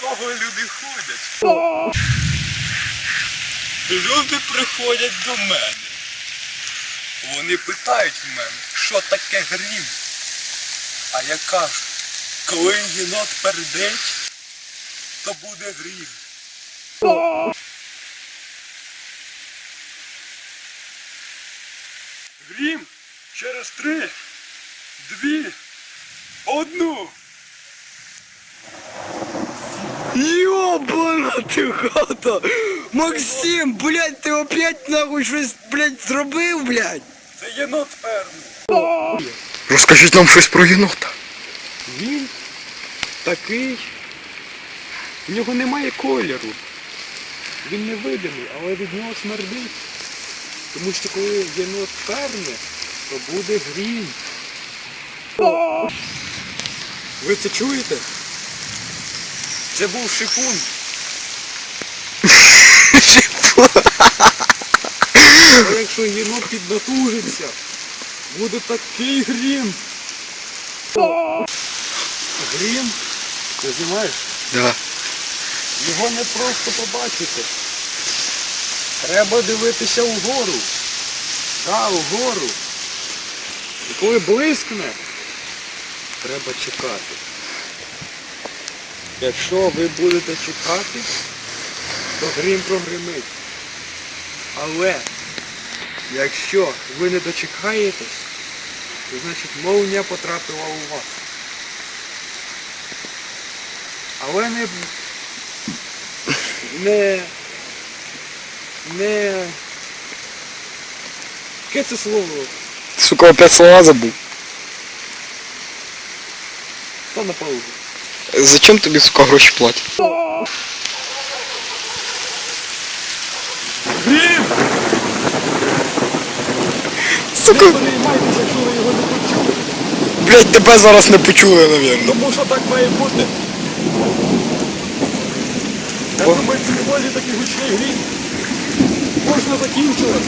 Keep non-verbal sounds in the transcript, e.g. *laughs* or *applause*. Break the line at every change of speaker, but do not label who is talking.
кого люди ходять. Люди приходять до мене. Вони питають в мене, що таке грім. А я кажу, коли єнот пердить, то буде грім. Грім через три, дві, одну.
Ёбана ти хата! Максим, блядь, ти опять нахуй щось, блядь, зробив, блядь?
Це єнот перний.
Розкажіть нам щось про єнота.
Він такий. В нього немає кольору. Він невидимий, але від нього смердить. Тому що коли єнот перне, то буде грім. Ви це чуєте? Це був шипун. *laughs* А якщо єнот піднатужиться, буде такий грім. Грім? Ти знімаєш?
Да.
Його не просто побачити. Треба дивитися вгору. Да, вгору. І коли блискне, треба чекати. Якщо ви будете чекати, то грім прогримить. Але якщо ви не дочекаєтесь, то значить молния потрапила у вас. Але не не. Не. Яке це слово?
Сука, опять слова забув.
Став на паузу.
Зачем тобі, сука, гроші платять? Сука, блядь, тебе зараз не почули, навірно.
Тому що так має бути. Я думаю, в футболі такий гучний грім. Можна закінчувати.